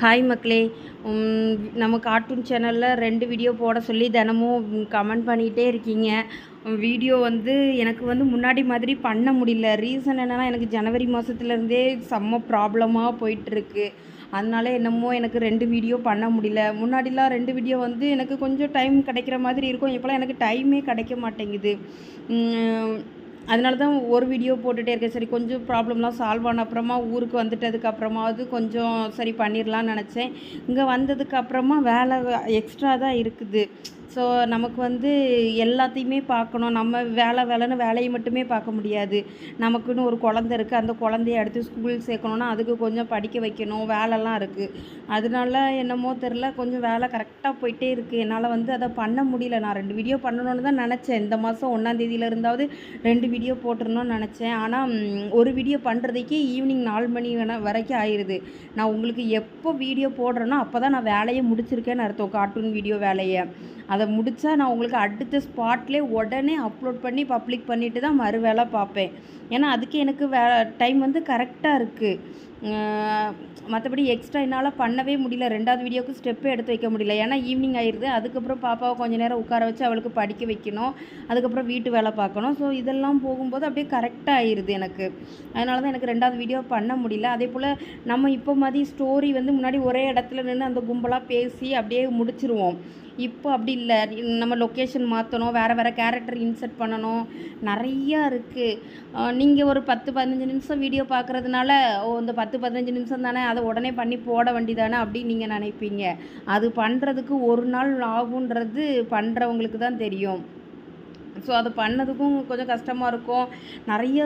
Hi மக்களே. நம்ம cartoon சேனலில் ரெண்டு வீடியோ போட சொல்லி தினமும் கமெண்ட் பண்ணிகிட்டே இருக்கீங்க. வீடியோ வந்து எனக்கு வந்து முன்னாடி மாதிரி பண்ண முடியல. ரீசன் என்னென்னா எனக்கு ஜனவரி மாதத்துலேருந்தே செம்ம ப்ராப்ளமாக போயிட்டுருக்கு. அதனால என்னமோ எனக்கு ரெண்டு வீடியோ பண்ண முடியல. முன்னாடிலாம் ரெண்டு வீடியோ வந்து எனக்கு கொஞ்சம் டைம் கிடைக்கிற மாதிரி இருக்கும். இப்போலாம் எனக்கு டைமே கிடைக்க மாட்டேங்குது. அதனால தான் ஒரு வீடியோ போட்டுகிட்டே இருக்கேன். சரி கொஞ்சம் ப்ராப்ளம்லாம் சால்வ் ஆன அப்புறமா ஊருக்கு வந்துட்டதுக்கு அப்புறமாவது கொஞ்சம் சரி பண்ணிடலாம்னு நினச்சேன். இங்கே வந்ததுக்கப்புறமா வேலை எக்ஸ்ட்ரா தான் இருக்குது. ஸோ நமக்கு வந்து எல்லாத்தையுமே பார்க்கணும். நம்ம வேலை வேலைன்னு வேலையை மட்டுமே பார்க்க முடியாது. நமக்குன்னு ஒரு குழந்த இருக்குது அந்த குழந்தைய அடுத்து ஸ்கூல் சேர்க்கணுன்னா அதுக்கு கொஞ்சம் படிக்க வைக்கணும். வேலைலாம் இருக்குது அதனால என்னமோ தெரில கொஞ்சம் வேலை கரெக்டாக போயிட்டே இருக்குது என்னால் வந்து அதை பண்ண முடியல. நான் ரெண்டு வீடியோ பண்ணணும்னு தான் நினச்சேன். இந்த மாதம் ஒன்றாந்தேதியில் இருந்தாவது ரெண்டு வீடியோ போட்டுருணும்னு நினச்சேன். ஆனால் ஒரு வீடியோ பண்ணுறதுக்கே ஈவினிங் நாலு மணி வரைக்கும் ஆயிடுது நான் உங்களுக்கு எப்போ வீடியோ போடுறேனோ அப்போ தான் நான் வேலையை முடிச்சிருக்கேன்னு அர்த்தம். கார்ட்டூன் வீடியோ வேலையை. அதை முடித்தா நான் உங்களுக்கு அடுத்த ஸ்பாட்லேயே உடனே அப்லோட் பண்ணி பப்ளிக் பண்ணிவிட்டு தான் மறு வேலை பார்ப்பேன். ஏன்னா அதுக்கு எனக்கு வே டைம் வந்து கரெக்டாக இருக்குது மற்றபடி எக்ஸ்ட்ரா என்னால் பண்ணவே முடியல. ரெண்டாவது வீடியோவுக்கு ஸ்டெப்பே எடுத்து வைக்க முடியல. ஏன்னா ஈவினிங் ஆயிடுது அதுக்கப்புறம் பாப்பாவை கொஞ்சம் நேரம் உட்கார வச்சு அவளுக்கு படிக்க வைக்கணும். அதுக்கப்புறம் வீட்டு வேலை பார்க்கணும். ஸோ இதெல்லாம் போகும்போது அப்படியே கரெக்டாக ஆயிடுது எனக்கு. அதனால தான் எனக்கு ரெண்டாவது வீடியோ பண்ண முடியல. அதே போல் நம்ம இப்போ மாதிரி ஸ்டோரி வந்து முன்னாடி ஒரே இடத்துல நின்று அந்த கும்பலாக பேசி அப்படியே முடிச்சிருவோம். இப்போ அப்படி இல்லை. நம்ம லொக்கேஷன் மாற்றணும் வேறு வேறு கேரக்டர் இன்சர்ட் பண்ணணும். நிறையா இருக்குது நீங்கள் ஒரு பத்து பதினஞ்சு நிமிஷம் வீடியோ பார்க்குறதுனால ஓ இந்த பத்து பத்து பதினஞ்சு நிமிஷம் தானே? அதை உடனே பண்ணி போட வேண்டியதானே அப்படின்னு நீங்கள் நினைப்பீங்க. அது பண்ணுறதுக்கு ஒரு நாள் ஆகுன்றது பண்ணுறவங்களுக்கு தான் தெரியும். ஸோ அது பண்ணதுக்கும் கொஞ்சம் கஷ்டமாக இருக்கும். நிறைய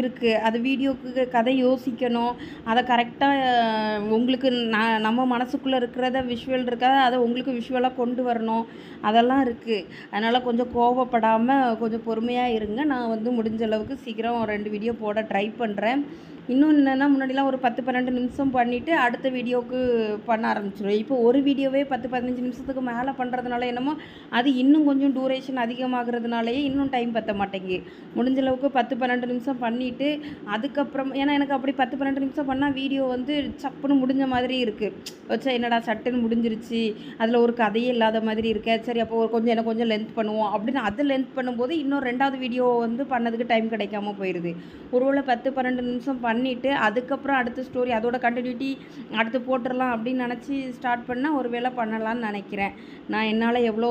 இருக்குது அது வீடியோக்கு கதை யோசிக்கணும். அதை கரெக்டாக உங்களுக்கு நான் நம்ம மனசுக்குள்ளே இருக்கிறத விஷுவல் இருக்காத. அதை உங்களுக்கு விஷுவலாக கொண்டு வரணும். அதெல்லாம் இருக்குது அதனால் கொஞ்சம் கோவப்படாமல் கொஞ்சம் பொறுமையாக இருங்க. நான் வந்து முடிஞ்ச அளவுக்கு சீக்கிரம் ரெண்டு வீடியோ போட ட்ரை பண்ணுறேன் இன்னும் என்னென்னா முன்னாடிலாம் ஒரு பத்து பன்னெண்டு நிமிஷம் பண்ணிவிட்டு அடுத்த வீடியோவுக்கு பண்ண ஆரம்பிச்சிடும் இப்போ ஒரு வீடியோவே பத்து பதினஞ்சு நிமிஷத்துக்கு மேலே பண்ணுறதுனால என்னமோ அது இன்னும் கொஞ்சம் டூரேஷன் அதிகமாகிறதுனாலயே இன்னும் டைம் பத்த மாட்டேங்கி முடிஞ்ச அளவுக்கு பத்து பன்னெண்டு நிமிஷம் பண்ணிவிட்டு அதுக்கப்புறம் ஏன்னா எனக்கு அப்படி பத்து பன்னெண்டு நிமிஷம் பண்ணால் வீடியோ வந்து சப்புன்னு முடிஞ்ச மாதிரி இருக்குது வச்சா என்னடா சட்டுன்னு முடிஞ்சிருச்சு அதில் ஒரு கதையே இல்லாத மாதிரி இருக்கே. சரி அப்போ ஒரு கொஞ்சம் எனக்கு கொஞ்சம் லென்த் பண்ணுவோம் அப்படின்னு அது லென்த் பண்ணும்போது இன்னும் ரெண்டாவது வீடியோ வந்து பண்ணதுக்கு டைம் கிடைக்காம போயிடுது ஒருவேளை பத்து பன்னெண்டு நிமிஷம் பண்ணிவிட்டு அதுக்கப்புறம் அடுத்த ஸ்டோரி அதோட கண்டினியூட்டி அடுத்து போட்டுடலாம் அப்படின்னு நினச்சி ஸ்டார்ட் பண்ணால் ஒரு வேளை பண்ணலான்னு நினைக்கிறேன். நான் என்னால் எவ்வளோ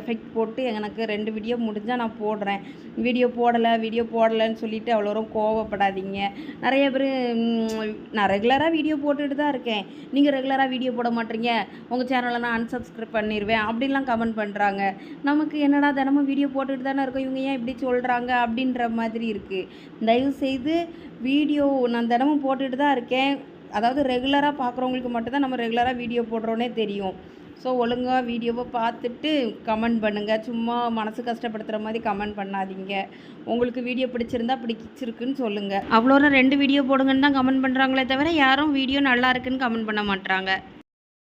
எஃபெக்ட் போட்டு எனக்கு ரெண்டு வீடியோ முடிஞ்சால் நான் போடுறேன். வீடியோ போடலை வீடியோ போடலைன்னு சொல்லிட்டு அவ்வளோ கோவப்படாதீங்க. நிறைய பேர் நான் ரெகுலராக வீடியோ போட்டுட்டு தான் இருக்கேன். நீங்கள் ரெகுலராக வீடியோ போட மாட்டீங்க. உங்கள் சேனலை நான் அன்சப்ஸ்கிரைப் பண்ணிடுவேன் அப்படின்லாம் கமெண்ட் பண்ணுறாங்க நமக்கு என்னடா தினமும் வீடியோ போட்டுட்டு தானே இருக்கோம். இவங்க ஏன் இப்படி சொல்கிறாங்க அப்படின்ற மாதிரி இருக்குது தயவு செய்து வீடியோ நான் தினமும் போட்டுட்டு தான் இருக்கேன். அதாவது ரெகுலராக பார்க்குறவங்களுக்கு மட்டும்தான் நம்ம ரெகுலராக வீடியோ போடுறோன்னே தெரியும். ஸோ ஒழுங்காக வீடியோவை பார்த்துட்டு கமெண்ட் பண்ணுங்கள் சும்மா மனசு கஷ்டப்படுத்துகிற மாதிரி கமெண்ட் பண்ணாதீங்க. உங்களுக்கு வீடியோ பிடிச்சிருந்தா பிடிச்சிருக்குன்னு சொல்லுங்கள் அவ்வளோ ரெண்டு வீடியோ போடுங்கன்னு தான் கமெண்ட் பண்ணுறாங்களே தவிர யாரும் வீடியோ நல்லா இருக்குன்னு கமெண்ட் பண்ண மாட்றாங்க.